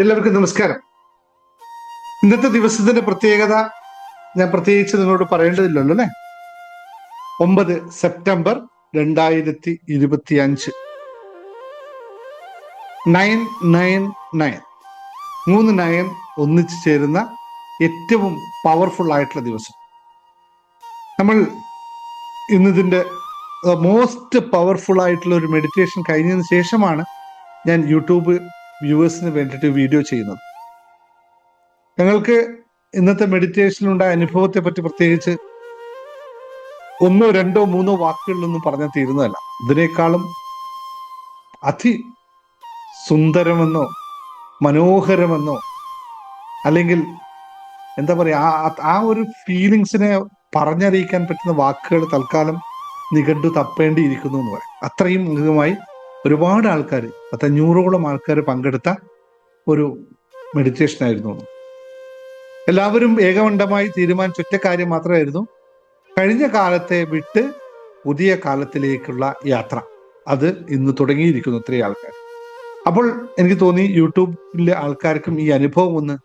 എല്ലാവർക്കും നമസ്കാരം. ഇന്നത്തെ ദിവസത്തിന്റെ പ്രത്യേകത ഞാൻ പ്രത്യേകിച്ച് നിങ്ങളോട് പറയേണ്ടതില്ലല്ലോ അല്ലെ? ഒമ്പത് സെപ്റ്റംബർ രണ്ടായിരത്തി ഇരുപത്തി അഞ്ച് നയൻ നയൻ നയൻ. മൂന്ന് നയൻ ഒന്നിച്ചു ചേരുന്ന ഏറ്റവും പവർഫുൾ ആയിട്ടുള്ള ദിവസം. നമ്മൾ ഇന്നിതിന്റെ മോസ്റ്റ് പവർഫുൾ ആയിട്ടുള്ള ഒരു മെഡിറ്റേഷൻ കഴിഞ്ഞതിന് ശേഷമാണ് ഞാൻ യൂട്യൂബ് വ്യൂവേഴ്സിന് വേണ്ടിയിട്ട് വീഡിയോ ചെയ്യുന്നത്. ഞങ്ങൾക്ക് ഇന്നത്തെ മെഡിറ്റേഷനിലുണ്ടായ അനുഭവത്തെ പറ്റി പ്രത്യേകിച്ച് ഒന്നോ രണ്ടോ മൂന്നോ വാക്കുകളിലൊന്നും പറഞ്ഞാൽ തീരുന്നതല്ല. ഇതിനേക്കാളും അതി സുന്ദരമെന്നോ മനോഹരമെന്നോ അല്ലെങ്കിൽ എന്താ പറയാ ആ ഒരു ഫീലിങ്സിനെ പറഞ്ഞറിയിക്കാൻ പറ്റുന്ന വാക്കുകൾ തൽക്കാലം നിഘണ്ടു തപ്പേണ്ടിയിരിക്കുന്നു എന്ന് പറയും. അത്രയും അധികമായി ഒരുപാട് ആൾക്കാർ പത്തഞ്ഞൂറോളം ആൾക്കാർ പങ്കെടുത്ത ഒരു മെഡിറ്റേഷൻ ആയിരുന്നു എല്ലാവരും ഏകമണ്ഡമായി തീരുമാനിച്ച ഒറ്റ കാര്യം മാത്രമായിരുന്നു കഴിഞ്ഞ കാലത്തെ വിട്ട് പുതിയ കാലത്തിലേക്കുള്ള യാത്ര. അത് ഇന്ന് തുടങ്ങിയിരിക്കുന്നു ഇത്രയും ആൾക്കാർ അപ്പോൾ എനിക്ക് തോന്നി യൂട്യൂബിലെ ആൾക്കാർക്കും ഈ അനുഭവം ഒന്ന്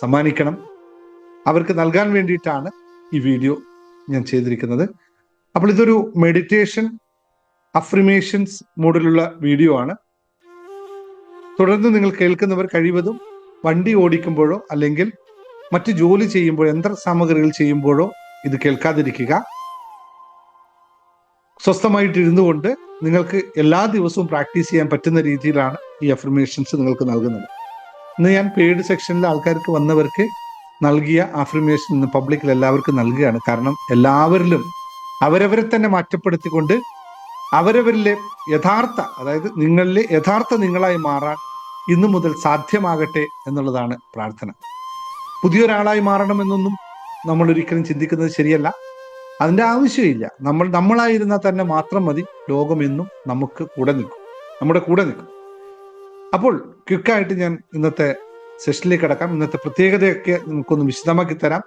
സമ്മാനിക്കണം. അവർക്ക് നൽകാൻ വേണ്ടിയിട്ടാണ് ഈ വീഡിയോ ഞാൻ ചെയ്തിരിക്കുന്നത്. അപ്പോൾ ഇതൊരു മെഡിറ്റേഷൻ അഫ്രിമേഷൻസ് മോഡിലുള്ള വീഡിയോ ആണ്. തുടർന്ന് നിങ്ങൾ കേൾക്കുന്നവർ കഴിവതും വണ്ടി ഓടിക്കുമ്പോഴോ അല്ലെങ്കിൽ മറ്റ് ജോലി ചെയ്യുമ്പോഴോ യന്ത്ര സാമഗ്രികൾ ചെയ്യുമ്പോഴോ ഇത് കേൾക്കാതിരിക്കുക. സ്വസ്ഥമായിട്ട് ഇരുന്നു കൊണ്ട് നിങ്ങൾക്ക് എല്ലാ ദിവസവും പ്രാക്ടീസ് ചെയ്യാൻ പറ്റുന്ന രീതിയിലാണ് ഈ അഫർമേഷൻസ് നിങ്ങൾക്ക് നൽകുന്നത്. ഇന്ന് ഞാൻ പെയ്ഡ് സെക്ഷനിലെ ആൾക്കാർക്ക് വന്നവർക്ക് നൽകിയ അഫർമേഷൻ ഇന്ന് പബ്ലിക്കിൽ എല്ലാവർക്കും നൽകുകയാണ്. കാരണം എല്ലാവരിലും അവരവരെ തന്നെ മാറ്റപ്പെടുത്തിക്കൊണ്ട് അവരവരിലെ യഥാർത്ഥ അതായത് നിങ്ങളിലെ യഥാർത്ഥ നിങ്ങളായി മാറാൻ ഇന്നു മുതൽ സാധ്യമാകട്ടെ എന്നുള്ളതാണ് പ്രാർത്ഥന. പുതിയൊരാളായി മാറണമെന്നൊന്നും നമ്മൾ ഒരിക്കലും ചിന്തിക്കുന്നത് ശരിയല്ല. അതിന്റെ ആവശ്യമില്ല. നമ്മൾ നമ്മളായിരുന്നാൽ തന്നെ മാത്രം മതി ലോകമെന്നും നമുക്ക് കൂടെ നിൽക്കും. നമ്മുടെ കൂടെ നിൽക്കും. അപ്പോൾ ക്വിക്കായിട്ട് ഞാൻ ഇന്നത്തെ സെഷനിലേക്ക് കടക്കാം. ഇന്നത്തെ പ്രത്യേകതയൊക്കെ നിങ്ങൾക്കൊന്ന് വിശദമാക്കി തരാം.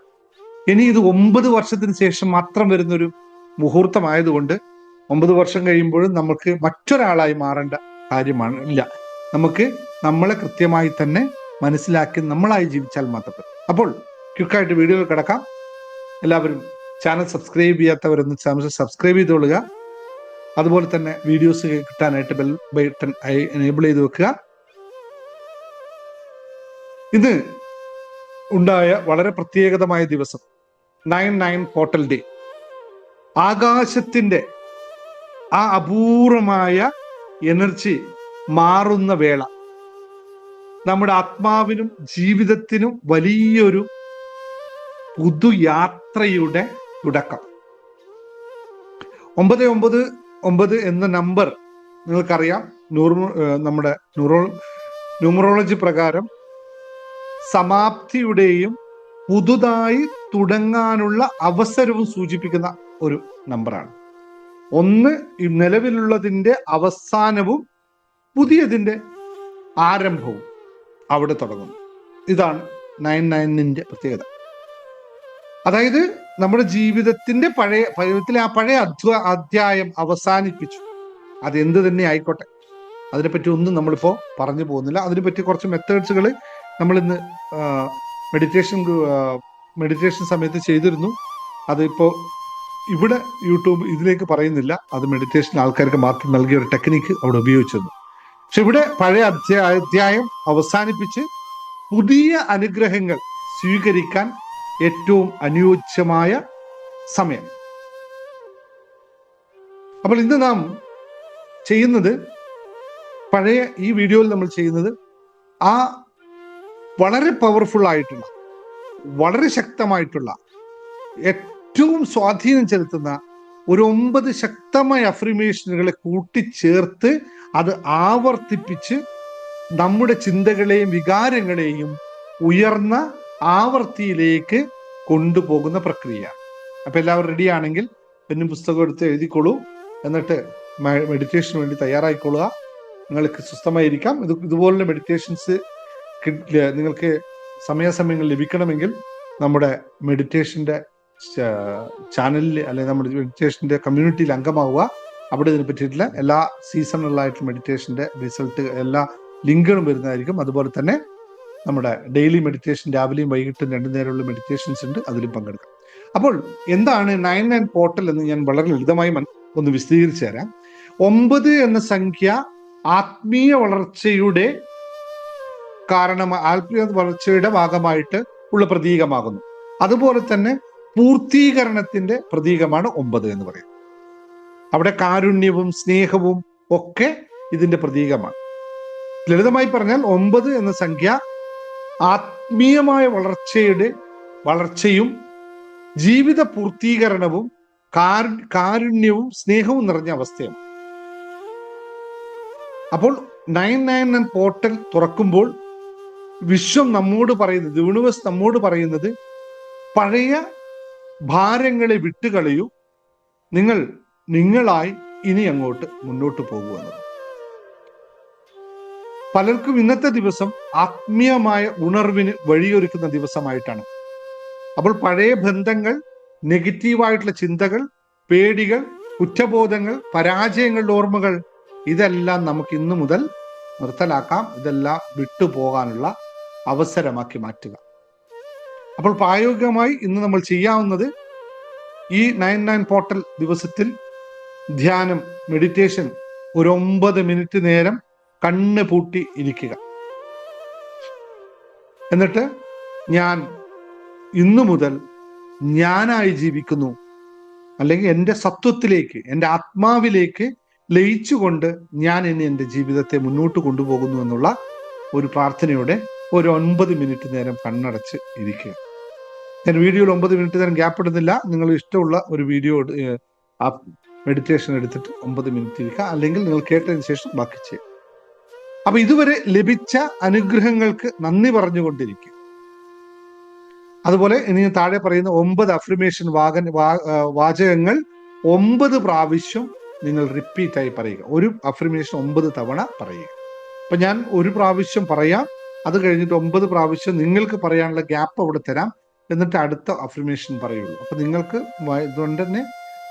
ഇനി ഇത് ഒമ്പത് വർഷത്തിന് ശേഷം മാത്രം വരുന്നൊരു മുഹൂർത്തമായതുകൊണ്ട് ഒമ്പത് വർഷം കഴിയുമ്പോഴും നമുക്ക് മറ്റൊരാളായി മാറേണ്ട കാര്യമാണ് ഇല്ല. നമുക്ക് നമ്മളെ കൃത്യമായി തന്നെ മനസ്സിലാക്കി നമ്മളായി ജീവിച്ചാൽ മാത്രം അപ്പോൾ ക്വിക്കായിട്ട് വീഡിയോയിൽ കിടക്കാം. എല്ലാവരും ചാനൽ സബ്സ്ക്രൈബ് ചെയ്യാത്തവരൊന്ന് ചാനൽ സബ്സ്ക്രൈബ് ചെയ്തോളുക അതുപോലെ തന്നെ വീഡിയോസ് കിട്ടാനായിട്ട് ബെൽ ബട്ടൺ എനേബിൾ ചെയ്ത് വെക്കുക. ഇത് ഉണ്ടായ വളരെ പ്രത്യേകതമായ ദിവസം. Nine nine portal day. ആകാശത്തിന്റെ ആ അപൂർവമായ എനർജി മാറുന്ന വേള. നമ്മുടെ ആത്മാവിനും ജീവിതത്തിനും വലിയൊരു പുതുയാത്രയുടെ തുടക്കം. ഒമ്പത് ഒമ്പത് ഒമ്പത് എന്ന നമ്പർ നിങ്ങൾക്കറിയാം. ന്യൂറോ നമ്മുടെ ന്യൂറോ ന്യൂമറോളജി പ്രകാരം സമാപ്തിയുടെയും പുതുതായി തുടങ്ങാനുള്ള അവസരവും സൂചിപ്പിക്കുന്ന ഒരു നമ്പറാണ്. ഒന്ന് നിലവിലുള്ളതിന്റെ അവസാനവും പുതിയതിന്റെ ആരംഭവും അവിടെ തുടങ്ങുന്നു. ഇതാണ് നയൻ നയനിന്റെ പ്രത്യേകത. അതായത് നമ്മുടെ ജീവിതത്തിന്റെ പഴയ ജീവിതത്തിലെ ആ പഴയ അധ്വ അധ്യായം അവസാനിപ്പിച്ചു. അതെന്ത് തന്നെ ആയിക്കോട്ടെ. അതിനെപ്പറ്റി ഒന്നും നമ്മളിപ്പോ പറഞ്ഞു പോകുന്നില്ല. അതിനെപ്പറ്റി കുറച്ച് മെത്തേഡ്സുകൾ നമ്മളിന്ന് മെഡിറ്റേഷൻ മെഡിറ്റേഷൻ സമയത്ത് ചെയ്തിരുന്നു. അതിപ്പോ ഇവിടെ യൂട്യൂബ് ഇതിലേക്ക് പറയുന്നില്ല. അത് മെഡിറ്റേഷൻ ആൾക്കാർക്ക് മാത്രം നൽകിയ ഒരു ടെക്നിക്ക് അവിടെ ഉപയോഗിച്ചിരുന്നു. പക്ഷെ ഇവിടെ പഴയ അധ്യായ അധ്യായം അവസാനിപ്പിച്ച് പുതിയ അനുഗ്രഹങ്ങൾ സ്വീകരിക്കാൻ ഏറ്റവും അനുയോജ്യമായ സമയം. അപ്പോൾ ഇന്ന് നാം ചെയ്യുന്നത് പഴയ ഈ വീഡിയോയിൽ നമ്മൾ ചെയ്യുന്നത് ആ വളരെ പവർഫുൾ ആയിട്ടുള്ള വളരെ ശക്തമായിട്ടുള്ള ഏറ്റവും സ്വാധീനം ചെലുത്തുന്ന ഒരു ഒമ്പത് ശക്തമായ അഫ്രിമേഷനുകളെ കൂട്ടിച്ചേർത്ത് അത് ആവർത്തിപ്പിച്ച് നമ്മുടെ ചിന്തകളെയും വികാരങ്ങളെയും ഉയർന്ന ആവർത്തിയിലേക്ക് കൊണ്ടുപോകുന്ന പ്രക്രിയ. അപ്പൊ എല്ലാവരും റെഡി ആണെങ്കിൽ പെന്നും പുസ്തകം എടുത്ത് എഴുതിക്കോളൂ എന്നിട്ട് മെഡിറ്റേഷന് വേണ്ടി തയ്യാറായിക്കൊള്ളുക. നിങ്ങൾക്ക് സ്വസ്ഥമായിരിക്കാം. ഇത് ഇതുപോലുള്ള മെഡിറ്റേഷൻസ് നിങ്ങൾക്ക് സമയാസമയങ്ങൾ ലഭിക്കണമെങ്കിൽ നമ്മുടെ മെഡിറ്റേഷന്റെ ചാനലിൽ അല്ലെങ്കിൽ നമ്മുടെ മെഡിറ്റേഷന്റെ കമ്മ്യൂണിറ്റിയിൽ അംഗമാവുക. അവിടെ ഇതിനെ പറ്റിയിട്ടുള്ള എല്ലാ സീസണലായിട്ടുള്ള മെഡിറ്റേഷന്റെ റിസൾട്ട് എല്ലാ ലിങ്കുകളും വരുന്നതായിരിക്കും. അതുപോലെ തന്നെ നമ്മുടെ ഡെയിലി മെഡിറ്റേഷൻ രാവിലെയും വൈകിട്ടും രണ്ടു നേരമുള്ള മെഡിറ്റേഷൻസ് ഉണ്ട്. അതിലും പങ്കെടുക്കാം. അപ്പോൾ എന്താണ് നയൻ നയൻ പോർട്ടൽ എന്ന് ഞാൻ വളരെ ലളിതമായി ഒന്ന് വിശദീകരിച്ചു തരാം. ഒമ്പത് എന്ന സംഖ്യ ആത്മീയ വളർച്ചയുടെ കാരണം ആത്മീയ വളർച്ചയുടെ ഭാഗമായിട്ട് ഉള്ള പ്രതീകമാകുന്നു. അതുപോലെ തന്നെ പൂർത്തീകരണത്തിന്റെ പ്രതീകമാണ് ഒമ്പത് എന്ന് പറയുന്നത്. അവിടെ കാരുണ്യവും സ്നേഹവും ഒക്കെ ഇതിന്റെ പ്രതീകമാണ്. ലളിതമായി പറഞ്ഞാൽ ഒമ്പത് എന്ന സംഖ്യ ആത്മീയമായ വളർച്ചയുടെ വളർച്ചയും ജീവിത പൂർത്തീകരണവും കാരുണ്യവും സ്നേഹവും നിറഞ്ഞ അവസ്ഥയാണ്. അപ്പോൾ നയൻ നയൻ നയൻ പോർട്ടൽ തുറക്കുമ്പോൾ വിശ്വം നമ്മോട് പറയുന്നത് യൂണിവേഴ്സ് നമ്മോട് പറയുന്നത് പഴയ ഭാരങ്ങളെ വിട്ടുകളയൂ. നിങ്ങൾ നിങ്ങളായി ഇനി അങ്ങോട്ട് മുന്നോട്ട് പോകുമെന്ന് പലർക്കും ഇന്നത്തെ ദിവസം ആത്മീയമായ ഉണർവിന് വഴിയൊരുക്കുന്ന ദിവസമായിട്ടാണ്. അപ്പോൾ പഴയ ബന്ധങ്ങൾ നെഗറ്റീവായിട്ടുള്ള ചിന്തകൾ പേടികൾ കുറ്റബോധങ്ങൾ പരാജയങ്ങളുടെ ഓർമ്മകൾ ഇതെല്ലാം നമുക്ക് ഇന്നു മുതൽ നിർത്തലാക്കാം. ഇതെല്ലാം വിട്ടുപോകാനുള്ള അവസരമാക്കി മാറ്റുക. അപ്പോൾ പ്രായോഗികമായി ഇന്ന് നമ്മൾ ചെയ്യാവുന്നത് ഈ നയൻ നയൻ പോർട്ടൽ ദിവസത്തിൽ ധ്യാനം മെഡിറ്റേഷൻ ഒരു ഒമ്പത് മിനിറ്റ് നേരം കണ്ണ് പൂട്ടി ഇരിക്കുക. എന്നിട്ട് ഞാൻ ഇന്നു മുതൽ ഞാനായി ജീവിക്കുന്നു. അല്ലെങ്കിൽ എന്റെ സത്വത്തിലേക്ക് എന്റെ ആത്മാവിലേക്ക് ലയിച്ചുകൊണ്ട് ഞാൻ ഇനി എന്റെ ജീവിതത്തെ മുന്നോട്ട് കൊണ്ടുപോകുന്നു എന്നുള്ള ഒരു പ്രാർത്ഥനയോടെ ഒരു ഒൻപത് മിനിറ്റ് നേരം കണ്ണടച്ച് ഇരിക്കുക. ഞാൻ വീഡിയോയിൽ ഒമ്പത് മിനിറ്റ് നേരം ഗ്യാപ്പ് ഇടുന്നില്ല. നിങ്ങൾ ഇഷ്ടമുള്ള ഒരു വീഡിയോ ആ മെഡിറ്റേഷൻ എടുത്തിട്ട് ഒമ്പത് മിനിറ്റ് ഇരിക്കുക. അല്ലെങ്കിൽ നിങ്ങൾ കേട്ടതിന് ശേഷം ബാക്കി ചെയ്യുക അപ്പൊ ഇതുവരെ ലഭിച്ച അനുഗ്രഹങ്ങൾക്ക് നന്ദി പറഞ്ഞുകൊണ്ടിരിക്കുക. അതുപോലെ ഇനി താഴെ പറയുന്ന ഒമ്പത് അഫ്രിമേഷൻ വാഗൻ വാ- ആ, വാചകങ്ങൾ ഒമ്പത് പ്രാവശ്യം നിങ്ങൾ റിപ്പീറ്റായി പറയുക. ഒരു അഫ്രിമേഷൻ ഒമ്പത് തവണ പറയുക. അപ്പൊ ഞാൻ ഒരു പ്രാവശ്യം പറയാം. അത് കഴിഞ്ഞിട്ട് ഒമ്പത് പ്രാവശ്യം നിങ്ങൾക്ക് പറയാനുള്ള ഗ്യാപ്പ് അവിടെ തരാം. എന്നിട്ട് അടുത്ത അഫർമേഷൻ പറയുള്ളൂ. അപ്പൊ നിങ്ങൾക്ക് ഇതുകൊണ്ട് തന്നെ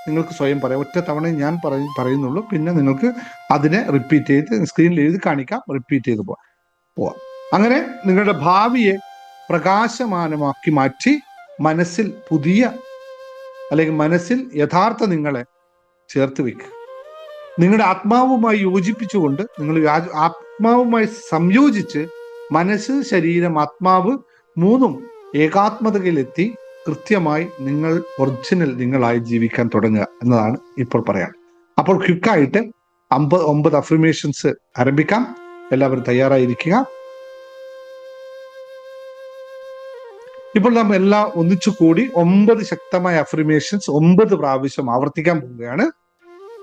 നിങ്ങൾക്ക് സ്വയം പറയാം. ഒറ്റ തവണ ഞാൻ പറയ- പറയുന്നുള്ളൂ. പിന്നെ നിങ്ങൾക്ക് അതിനെ റിപ്പീറ്റ് ചെയ്ത് സ്ക്രീനിൽ എഴുതി കാണിക്കാം. റിപ്പീറ്റ് ചെയ്ത് പോവാം. പോവാം. അങ്ങനെ നിങ്ങളുടെ ഭാവിയെ പ്രകാശമാനമാക്കി മാറ്റി മനസ്സിൽ പുതിയ അല്ലെങ്കിൽ മനസ്സിൽ യഥാർത്ഥ നിങ്ങളെ ചേർത്ത് വെക്കുക. നിങ്ങളുടെ ആത്മാവുമായി യോജിപ്പിച്ചുകൊണ്ട് നിങ്ങൾ ആത്മാവുമായി സംയോജിച്ച് മനസ്സ് ശരീരം ആത്മാവ് മൂന്നും ഏകാത്മതയിലെത്തി കൃത്യമായി നിങ്ങൾ ഒറിജിനൽ നിങ്ങളായി ജീവിക്കാൻ തുടങ്ങുക എന്നതാണ് ഇപ്പോൾ പറയാൻ. അപ്പോൾ ക്വിക്കായിട്ട് അമ്പത് ഒമ്പത് അഫർമേഷൻസ് ആരംഭിക്കാം. എല്ലാവരും തയ്യാറായിരിക്കുക. ഇപ്പോൾ നാം എല്ലാം ഒന്നിച്ചു കൂടി ഒമ്പത് ശക്തമായ അഫർമേഷൻസ് ഒമ്പത് പ്രാവശ്യം ആവർത്തിക്കാൻ പോവുകയാണ്.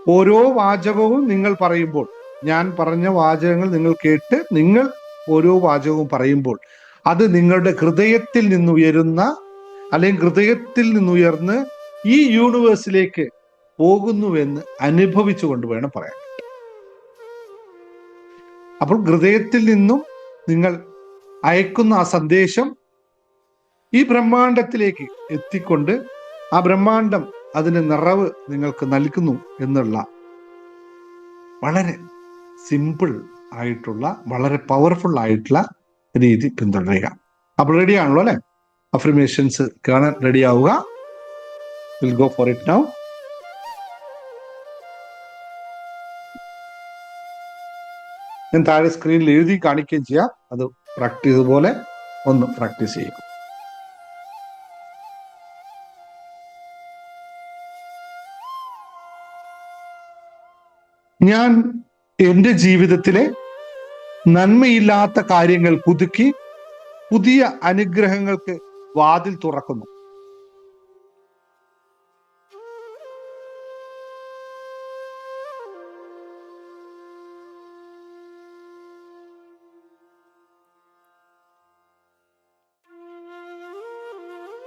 ഓരോ വാചകവും നിങ്ങൾ പറയുമ്പോൾ ഞാൻ പറഞ്ഞ വാചകങ്ങൾ നിങ്ങൾ കേട്ട് നിങ്ങൾ ഓരോ വാചകവും പറയുമ്പോൾ അത് നിങ്ങളുടെ ഹൃദയത്തിൽ നിന്നുയരുന്ന അല്ലെങ്കിൽ ഹൃദയത്തിൽ നിന്നുയർന്ന് ഈ യൂണിവേഴ്സിലേക്ക് പോകുന്നുവെന്ന് അനുഭവിച്ചുകൊണ്ട് വേണം പറയാൻ. അപ്പോൾ ഹൃദയത്തിൽ നിന്നും നിങ്ങൾ അയക്കുന്ന ആ സന്ദേശം ഈ ബ്രഹ്മാണ്ടത്തിലേക്ക് എത്തിക്കൊണ്ട് ആ ബ്രഹ്മാണ്ടം അതിന് നിറവ് നിങ്ങൾക്ക് നൽകുന്നു എന്നുള്ള വളരെ സിമ്പിൾ ആയിട്ടുള്ള വളരെ പവർഫുൾ ആയിട്ടുള്ള രീതി പിന്തുടരുക അപ്പോൾ റെഡി ആണല്ലോ അല്ലെ? അഫർമേഷൻസ് കാണാൻ റെഡി ആവുക. Will go for it now ഞാൻ താഴെ സ്ക്രീനിൽ എഴുതി കാണിക്കുകയും ചെയ്യാം. അത് പ്രാക്ടീസ് പോലെ ഒന്ന് പ്രാക്ടീസ് ചെയ്യുക. ഞാൻ എന്റെ ജീവിതത്തിലെ നന്മയില്ലാത്ത കാര്യങ്ങൾ പുതുക്കി പുതിയ അനുഗ്രഹങ്ങൾക്ക് വാതിൽ തുറക്കുന്നു.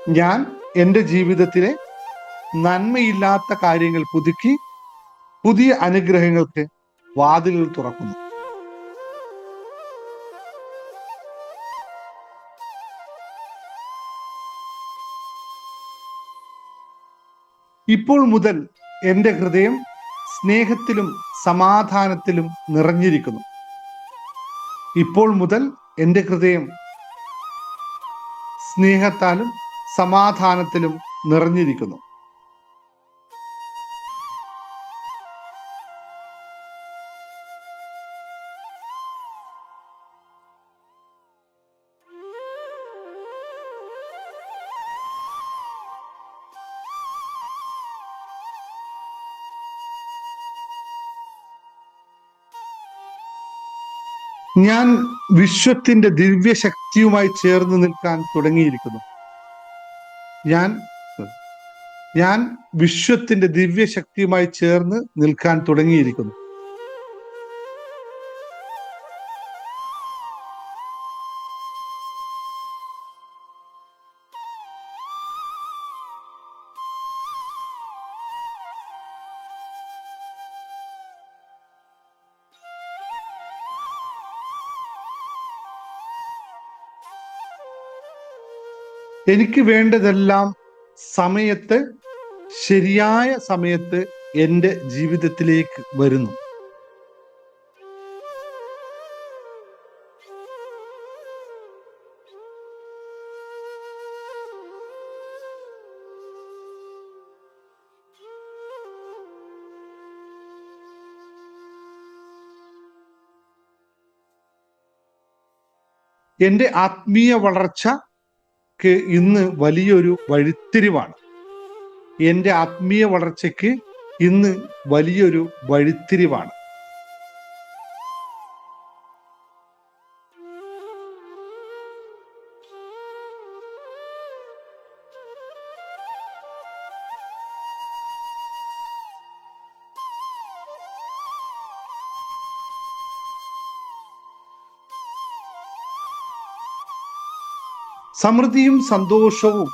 ഞാൻ എന്റെ ജീവിതത്തിലെ നന്മയില്ലാത്ത കാര്യങ്ങൾ പുതുക്കി പുതിയ അനുഗ്രഹങ്ങൾക്ക് വാതിലുകൾ തുറക്കുന്നു. ഇപ്പോൾ മുതൽ എന്റെ ഹൃദയം സ്നേഹത്തിലും സമാധാനത്തിലും നിറഞ്ഞിരിക്കുന്നു. ഇപ്പോൾ മുതൽ എന്റെ ഹൃദയം സ്നേഹത്താലും സമാധാനത്തിലും നിറഞ്ഞിരിക്കുന്നു. ഞാൻ വിശ്വത്തിന്റെ ദിവ്യശക്തിയുമായി ചേർന്ന് നിൽക്കാൻ തുടങ്ങിയിരിക്കുന്നു. ഞാൻ ഞാൻ വിശ്വത്തിന്റെ ദിവ്യശക്തിയുമായി ചേർന്ന് നിൽക്കാൻ തുടങ്ങിയിരിക്കുന്നു. എനിക്ക് വേണ്ടതെല്ലാം സമയത്ത് ശരിയായ സമയത്ത് എന്റെ ജീവിതത്തിലേക്ക് വരുന്നു. എന്റെ ആത്മീയ വളർച്ചക്ക് ഇന്ന് വലിയൊരു വഴിത്തിരിവാണ്. എന്റെ ആത്മീയ വളർച്ചയ്ക്ക് ഇന്ന് വലിയൊരു വഴിത്തിരിവാണ്. സമൃദ്ധിയും സന്തോഷവും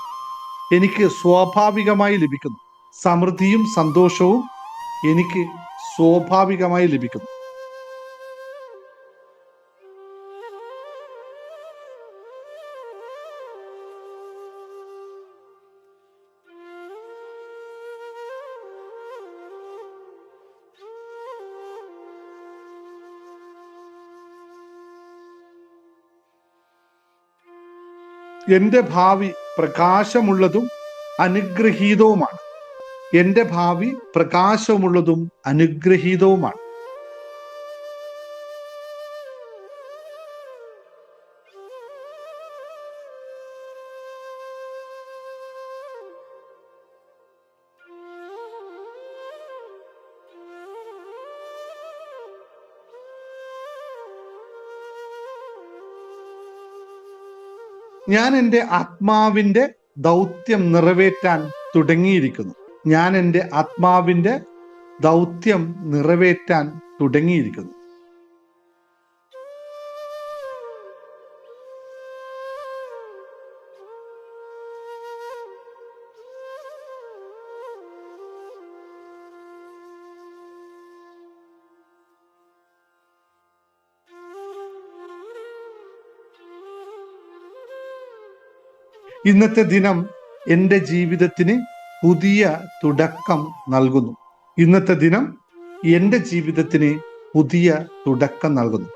എനിക്ക് സ്വാഭാവികമായി ലഭിക്കുന്നു. സമൃദ്ധിയും സന്തോഷവും എനിക്ക് സ്വാഭാവികമായി ലഭിക്കുന്നു. എന്റെ ഭാവി പ്രകാശമുള്ളതും അനുഗ്രഹീതവുമാണ്. എന്റെ ഭാവി പ്രകാശമുള്ളതും അനുഗ്രഹീതവുമാണ്. ഞാൻ എന്റെ ആത്മാവിന്റെ ദൗത്യം നിറവേറ്റാൻ തുടങ്ങിയിരിക്കുന്നു. ഞാൻ എന്റെ ആത്മാവിന്റെ ദൗത്യം നിറവേറ്റാൻ തുടങ്ങിയിരിക്കുന്നു. ഇന്നത്തെ ദിനം എന്റെ ജീവിതത്തിന് പുതിയ തുടക്കം നൽകുന്നു. ഇന്നത്തെ ദിനം എന്റെ ജീവിതത്തിന് പുതിയ തുടക്കം നൽകുന്നു.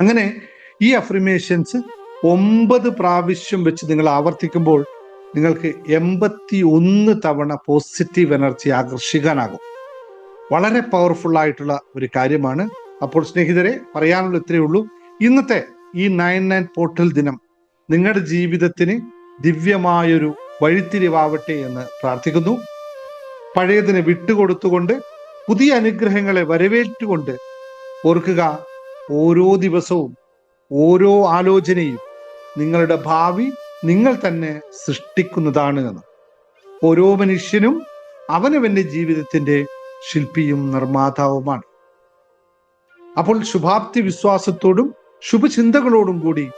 അങ്ങനെ ഈ അഫ്രിമേഷൻസ് ഒമ്പത് പ്രാവശ്യം വെച്ച് നിങ്ങൾ ആവർത്തിക്കുമ്പോൾ നിങ്ങൾക്ക് എൺപത്തി ഒന്ന് തവണ പോസിറ്റീവ് എനർജി ആകർഷിക്കാനാകും. വളരെ പവർഫുൾ ആയിട്ടുള്ള ഒരു കാര്യമാണ്. അപ്പോൾ സ്നേഹിതരെ പറയാനുള്ള ഇത്രയേ ഉള്ളൂ. ഇന്നത്തെ ഈ നയൻ നയൻ പോർട്ടൽ ദിനം നിങ്ങളുടെ ജീവിതത്തിന് ദിവ്യമായൊരു വഴിത്തിരിവാവട്ടെ എന്ന് പ്രാർത്ഥിക്കുന്നു. പഴയതിനെ വിട്ടുകൊടുത്തുകൊണ്ട് പുതിയ അനുഗ്രഹങ്ങളെ വരവേറ്റുകൊണ്ട് ഓർക്കുക ഓരോ ദിവസവും ഓരോ ആലോചനയും നിങ്ങളുടെ ഭാവി നിങ്ങൾ തന്നെ സൃഷ്ടിക്കുന്നതാണ് എന്ന്. ഓരോ മനുഷ്യനും അവനവന്റെ ജീവിതത്തിന്റെ ശില്പിയും നിർമ്മാതാവുമാണ്. അപ്പോൾ ശുഭാപ്തി വിശ്വാസത്തോടും ശുഭചിന്തകളോടും കൂടി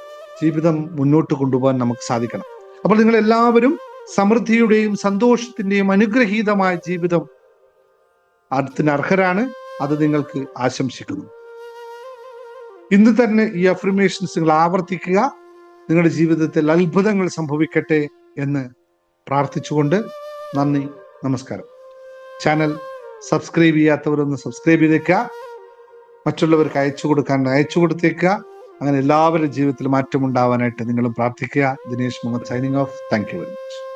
ജീവിതം മുന്നോട്ട് കൊണ്ടുപോകാൻ നമുക്ക് സാധിക്കണം. അപ്പോൾ നിങ്ങൾ എല്ലാവരും സമൃദ്ധിയുടെയും സന്തോഷത്തിന്റെയും അനുഗ്രഹീതമായ ജീവിതം അതിന് അർഹരാണ് അത് നിങ്ങൾക്ക് ആശംസിക്കുന്നു. ഇന്ന് തന്നെ ഈ അഫർമേഷൻസ് നിങ്ങൾ ആവർത്തിക്കുക. നിങ്ങളുടെ ജീവിതത്തിൽ അത്ഭുതങ്ങൾ സംഭവിക്കട്ടെ എന്ന് പ്രാർത്ഥിച്ചുകൊണ്ട് നന്ദി നമസ്കാരം. ചാനൽ സബ്സ്ക്രൈബ് ചെയ്യാത്തവരൊന്ന് സബ്സ്ക്രൈബ് ചെയ്തേക്കുക. മറ്റുള്ളവർക്ക് അയച്ചു കൊടുക്കാൻ അയച്ചു കൊടുത്തേക്കുക. അങ്ങനെ എല്ലാവരുടെ ജീവിതത്തിൽ മാറ്റമുണ്ടാവാനായിട്ട് നിങ്ങളും പ്രാർത്ഥിക്കുക. Dinesh Muhammad signing off thank you very much